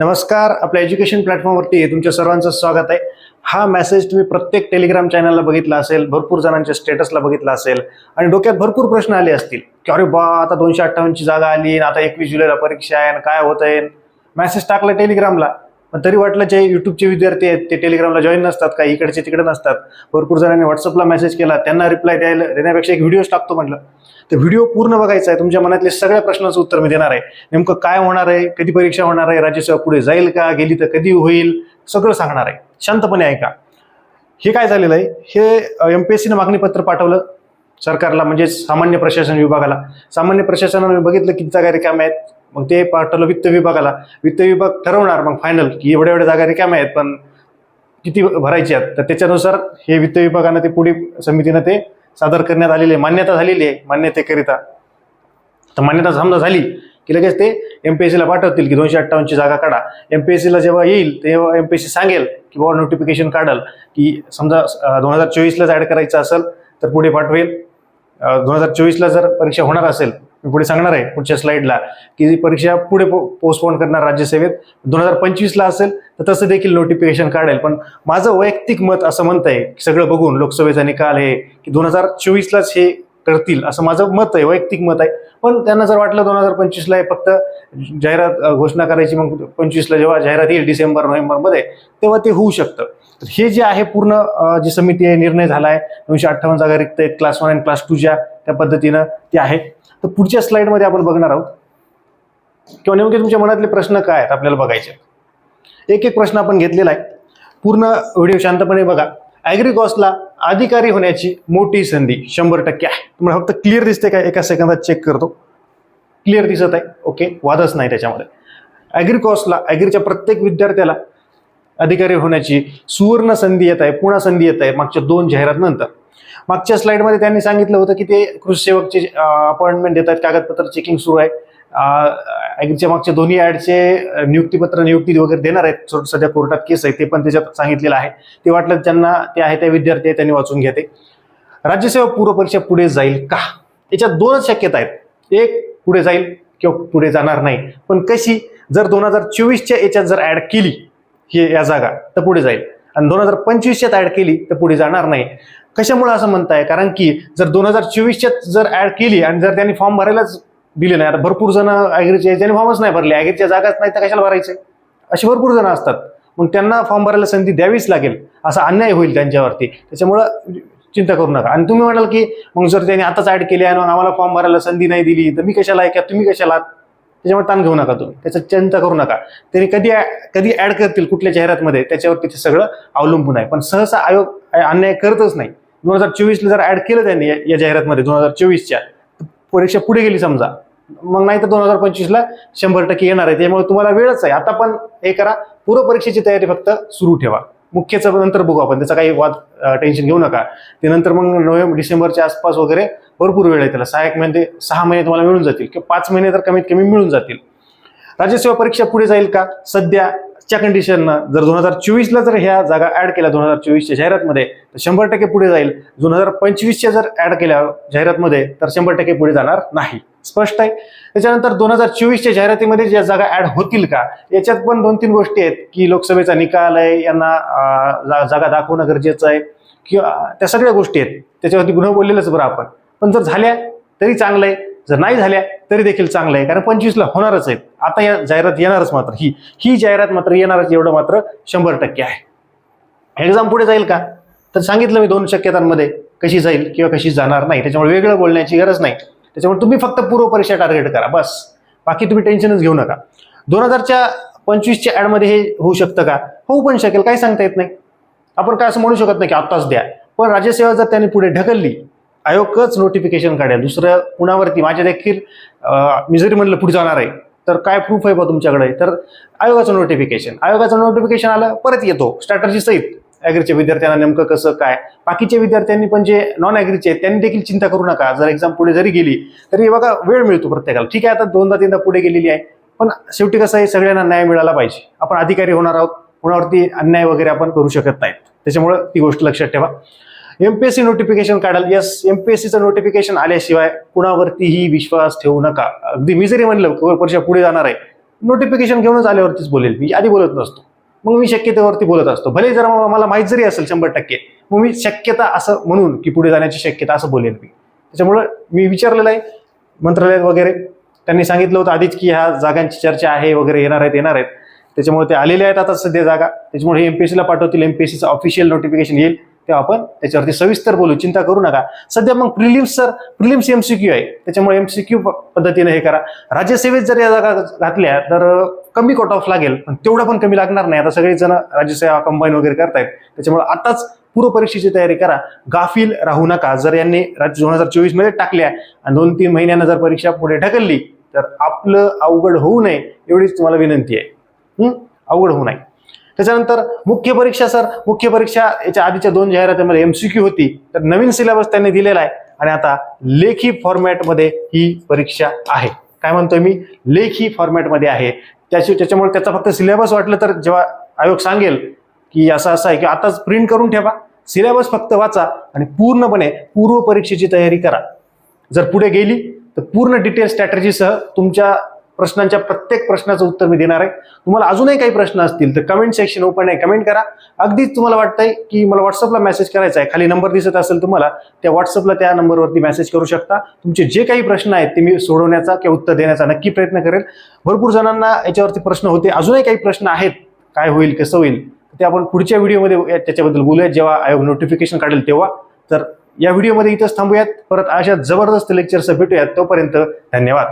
नमस्कार आपल्या एज्युकेशन प्लॅटफॉर्मवरती तुमच्या सर्वांचं स्वागत आहे. हा मेसेज तुम्ही प्रत्येक टेलिग्राम चॅनलला बघितला असेल भरपूर जणांच्या स्टेटसला बघितला असेल आणि डोक्यात भरपूर प्रश्न आले असतील. की अरे बा आता दोनशे अठ्ठावन्नची जागा आली आणि आता एकवीस जुलैला परीक्षा आहे आणि काय होत आहे मेसेज टाकला टेलिग्रामला. पण तरी वाटलं जे युट्यूबचे विद्यार्थी आहेत ते टेलिग्रामला जॉईन नसतात काही इकडचे तिकडे नसतात. भरपूर जणांनी व्हॉट्सअपला मेसेज केला त्यांना रिप्लाय द्यायला देण्यापेक्षा एक व्हिडिओ टाकतो म्हटलं. तर व्हिडिओ पूर्ण बघायचा आहे तुमच्या मनातले सगळ्या प्रश्नाचं उत्तर मी देणार आहे. नेमकं काय होणार आहे कधी परीक्षा होणार आहे राज्यसेवा पुढे जाईल का गेली तर कधी होईल सगळं सांगणार आहे. शांतपणे ऐका. हे काय झालेलं आहे? हे एम पी एस सीनं मागणीपत्र पाठवलं सरकारला म्हणजे सामान्य प्रशासन विभागाला. सामान्य प्रशासनाने बघितलं किती जागा रिकाम्या आहेत. मग ते पाठवलं वित्त विभागाला. वित्त विभाग ठरवणार मग फायनल की एवढ्या एवढ्या जागा रिकाम्या आहेत पण किती भरायचे आहेत? तर त्याच्यानुसार हे वित्त विभागानं ते पुढे समितीनं ते सादर करण्यात आलेले आहे. मान्यता झालेली आहे मान्यतेकरिता. तर मान्यता समजा झाली की लगेच ते एम पी एस सीला पाठवतील की दोनशे अठ्ठावन्नची जागा काढा. एम पी एस सीला जेव्हा येईल तेव्हा एम पी एस सी सांगेल की बाबा नोटिफिकेशन काढल की समजा दोन हजार चोवीसलाच ॲड करायचं असेल तर पुढे पाठवेल. दोन हजार चोवीसला जर परीक्षा होणार असेल मी पुढे सांगणार आहे पुढच्या स्लाईडला की ही परीक्षा पुढे पोस्टपोन करणार राज्यसेवेत. दोन हजार पंचवीसला असेल तर तसं देखील नोटिफिकेशन काढेल. पण माझं वैयक्तिक मत असं म्हणत आहे की सगळं बघून लोकसभेचा निकाल हे की दोन हजार चोवीसलाच हे करतील असं माझं मत आहे वैयक्तिक मत आहे. पण त्यांना जर वाटलं दोन हजार पंचवीसला हे फक्त जाहिरात घोषणा करायची मग पंचवीसला जेव्हा जाहिरात येईल डिसेंबर नोव्हेंबरमध्ये तेव्हा ते होऊ शकतं. तर हे जे आहे पूर्ण जी समिती आहे निर्णय झाला आहे दोनशे अठ्ठावन्न जागा रिक्त आहेत क्लास वन अँड क्लास टूच्या त्या पद्धतीनं ते आहे. तर पुढच्या स्लाईडमध्ये आपण बघणार आहोत. किंवा नेमके तुमच्या मनातले प्रश्न काय आहेत आपल्याला बघायचे एक एक प्रश्न आपण घेतलेला आहे. पूर्ण व्हिडिओ शांतपणे बघा. ॲग्रिकॉसला अधिकारी होण्याची मोठी संधी शंभर टक्के आहे. तुम्हाला फक्त क्लिअर दिसते का? एका सेकंदात चेक करतो. क्लिअर दिसत आहे. ओके वादच नाही त्याच्यामध्ये. ॲग्रिकॉसला ॲग्रीच्या प्रत्येक विद्यार्थ्याला अधिकारी होण्याची सुवर्ण संधी येत आहे पुन्हा संधी येत आहे मागच्या दोन जाहिरात नंतर. मागच्या स्लाइडमध्ये त्यांनी सांगितलं होतं की ते कृषी सेवकचे अपॉइंटमेंट देत आहेत कागदपत्र चेकिंग सुरू आहे. ॲग्रीच्या मागच्या दोन्ही ॲडचे नियुक्तीपत्र नियुक्ती वगैरे देणार आहेत. सध्या कोर्टात केस आहे ते पण त्याच्यात सांगितलेलं आहे. ते वाटलं ज्यांना ते आहे त्या विद्यार्थी आहे त्यांनी वाचून घेते. राज्यसेवा पूर्वपरीक्षा पुढे जाईल का? याच्यात दोनच शक्यता आहेत. एक पुढे जाईल किंवा पुढे जाणार नाही. पण कशी? जर दोन हजार चोवीसच्या याच्यात जर ऍड केली ही या जागा तर पुढे जाईल. आणि दोन हजार पंचवीसच्यात ऍड केली तर पुढे जाणार नाही. कशामुळे असं म्हणताय? कारण की जर दोन हजार चोवीसच्या जर ऍड केली आणि जर त्यांनी फॉर्म भरायलाच दिले नाही आता भरपूर जण ॲग्रीचे ज्यांनी फॉर्मच नाही भरले ॲग्रीच्या जागाच नाही तर कशाला भरायचे असे भरपूर जण असतात. मग त्यांना फॉर्म भरायला संधी द्यावीच लागेल असा अन्याय होईल त्यांच्यावरती. त्याच्यामुळं चिंता करू नका. आणि तुम्ही म्हणाल की मग जर त्यांनी आताच ऍड केली आणि मग आम्हाला फॉर्म भरायला संधी नाही दिली तर मी कशाला आहे? का तुम्ही कशाला त्याच्यामुळे ताण घेऊ नका तुम्ही. त्याचं चिंता करू नका. त्यांनी कधी कधी ऍड करतील कुठल्या जाहिरातमध्ये त्याच्यावरती ते सगळं अवलंबून आहे. पण सहसा आयोग अन्याय करतच नाही. दोन हजार चोवीसला जर ऍड केलं त्यांनी या- जाहिरातमध्ये दोन हजार चोवीसच्या परीक्षा पुढे गेली समजा. मग नाही तर दोन हजार पंचवीसला शंभर टक्के येणार आहे. त्यामुळे तुम्हाला वेळच आहे. आता पण हे करा. पूर्व परीक्षेची तयारी फक्त सुरू ठेवा. मुख्यचं नंतर बघू आपण. त्याचा काही वाद टेन्शन घेऊ नका. ते नंतर मग नोव्हेंबर डिसेंबरच्या आसपास वगैरे भरपूर वेळ आहे त्याला. सहा एक महिने सहा महिने तुम्हाला मिळून जातील. किंवा पाच महिने तर कमीत कमी मिळून जातील. राज्यसेवा परीक्षा पुढे जाईल का? सध्या च्या कंडिशननं जर दोन हजार चोवीसला जर ह्या जागा ऍड केल्या दोन हजार चोवीसच्या जाहिरातमध्ये तर शंभर टक्के पुढे जाईल. दोन हजार पंचवीसच्या जर ऍड केल्या जाहिरातमध्ये तर शंभर टक्के पुढे जाणार नाही. स्पष्ट आहे? त्याच्यानंतर दोन हजार चोवीसच्या जाहिरातीमध्ये ज्या जागा ऍड होतील का? याच्यात पण दोन तीन गोष्टी आहेत की लोकसभेचा निकाल आहे यांना जा- जागा दाखवणं गरजेचं आहे किंवा त्या सगळ्या गोष्टी आहेत. त्याच्यावरती गुन्हा बोललेलंच बरं आपण. पण जर झाल्या तरी चांगलं आहे. जर नाही झाल्या तरी देखील चांगलं आहे. कारण पंचवीसला होणारच आहेत. आता या जाहिरात येणारच मात्र. ही ही जाहिरात मात्र येणारच एवढं मात्र शंभर टक्के आहे. एक्झाम पुढे जाईल का? तर सांगितलं मी दोन शक्यतांमध्ये कशी जाईल किंवा कशी जाणार नाही. त्याच्यामुळे वेगळं बोलण्याची गरज नाही. त्याच्यामुळे तुम्ही फक्त पूर्व परीक्षा टार्गेट करा. बस. बाकी तुम्ही टेन्शनच घेऊ नका. दोन हजारच्या पंचवीसच्या ॲडमध्ये हे होऊ शकतं का? होऊ पण शकेल. काही सांगता येत नाही. आपण काय असं म्हणू शकत नाही की आत्ताच द्या. पण राज्यसेवा जर त्यांनी पुढे ढकलली आयोगच नोटिफिकेशन काढेल. दुसरं कुणावरती? माझ्या देखील मी जरी म्हणलं पुढे जाणार आहे तर काय प्रूफ आहे बा तुमच्याकडे? तर आयोगाचं नोटिफिकेशन आयोगाचं नोटिफिकेशन आलं परत येतो. स्ट्रॅटर्जी सहित ॲग्रीच्या विद्यार्थ्यांना नेमकं कसं काय? बाकीच्या विद्यार्थ्यांनी पण जे नॉन ॲग्रीचे आहेत त्यांनी देखील चिंता करू नका. जर एक्झाम पुढे जरी गेली तरी बघा वेळ मिळतो प्रत्येकाला. ठीक आहे आता दोनदा तीनदा पुढे गेलेली आहे पण शेवटी कसं आहे सगळ्यांना न्याय मिळाला पाहिजे. आपण अधिकारी होणार आहोत कोणावरती अन्याय वगैरे आपण करू शकत नाहीत. त्याच्यामुळं ती गोष्ट लक्षात ठेवा. एमपीएससी नोटिफिकेशन काढाल यस एमपीएससीचं नोटिफिकेशन आल्याशिवाय कुणावरतीही विश्वास ठेवू नका. अगदी मी जरी म्हणलं वर्षा परीक्षा पुढे जाणार आहे नोटिफिकेशन घेऊनच आल्यावरतीच बोलेल. मी आधी बोलत नसतो. मग मी शक्यतेवरती बोलत असतो. भले जर मला माहीत जरी असेल शंभर टक्के मग मी शक्यता असं म्हणून की पुढे जाण्याची शक्यता असं बोलेल मी. त्याच्यामुळं मी विचारलेलं आहे. मंत्रालयात वगैरे त्यांनी सांगितलं होतं आधीच की ह्या जागांची चर्चा आहे वगैरे येणार आहेत येणार आहेत. त्याच्यामुळे ते आलेले आहेत आता सध्या जागा. त्याच्यामुळे हे एमपीएससीला पाठवतील. एमपीएससीचं ऑफिशियल नोटिफिकेशन येईल. तेव्हा आपण त्याच्यावरती सविस्तर बोलू. चिंता करू नका. सध्या मग प्रिलिम्स सर प्रिलिम्स एमसीक्यू आहे. त्याच्यामुळे एमसीक्यू पद्धतीने हे करा. राज्यसेवेत जर या जागा घातल्या तर कमी कट ऑफ लागेल. पण तेवढा पण कमी लागणार नाही. आता सगळेजण राज्यसेवा कंबाईन वगैरे करतायत. त्याच्यामुळे आताच पूर्व परीक्षेची तयारी करा. गाफील राहू नका. जर यांनी राज्य दोन हजार चोवीसमध्ये टाकल्या आणि दोन तीन महिन्यानं जर परीक्षा पुढे ढकलली तर आपलं अवघड होऊ नये एवढीच तुम्हाला विनंती आहे. अवघड होऊ नये. त्याच्यानंतर मुख्य परीक्षा सर. मुख्य परीक्षा याच्या आधीच्या दोन जाहिरातीमध्ये एमसीक्यू होती. तर नवीन सिलेबस त्यांनी दिलेला आहे. आणि आता लेखी फॉर्मॅटमध्ये ही परीक्षा आहे. काय म्हणतोय मी? लेखी फॉर्मॅटमध्ये आहे. त्याची त्याच्यामुळे त्याचा फक्त सिलेबस वाटलं तर जेव्हा आयोग सांगेल की असं असं आहे की आताच प्रिंट करून ठेवा. सिलेबस फक्त वाचा आणि पूर्णपणे पूर्व परीक्षेची तयारी करा. जर पुढे गेली तर पूर्ण डिटेल स्ट्रॅटर्जीसह तुमच्या प्रश्नांच्या प्रत्येक प्रश्नाचं उत्तर मी देणार आहे. तुम्हाला अजूनही काही प्रश्न असतील तर कमेंट सेक्शन ओपन आहे. कमेंट करा. अगदीच तुम्हाला वाटतंय की मला व्हॉट्सअपला मेसेज करायचा आहे. खाली नंबर दिसत असेल तुम्हाला त्या व्हॉट्सअपला त्या नंबरवरती मेसेज करू शकता. तुमचे जे काही प्रश्न आहेत ते मी सोडवण्याचा किंवा उत्तर देण्याचा नक्की प्रयत्न करेल. भरपूर जणांना याच्यावरती प्रश्न होते. अजूनही काही प्रश्न आहेत. काय होईल कसं होईल ते आपण पुढच्या व्हिडिओमध्ये त्याच्याबद्दल बोलूयात. जेव्हा आयोग नोटिफिकेशन काढेल तेव्हा. तर या व्हिडिओमध्ये इथंच थांबूयात. परत अशा जबरदस्त लेक्चर्स भेटूयात. तोपर्यंत धन्यवाद.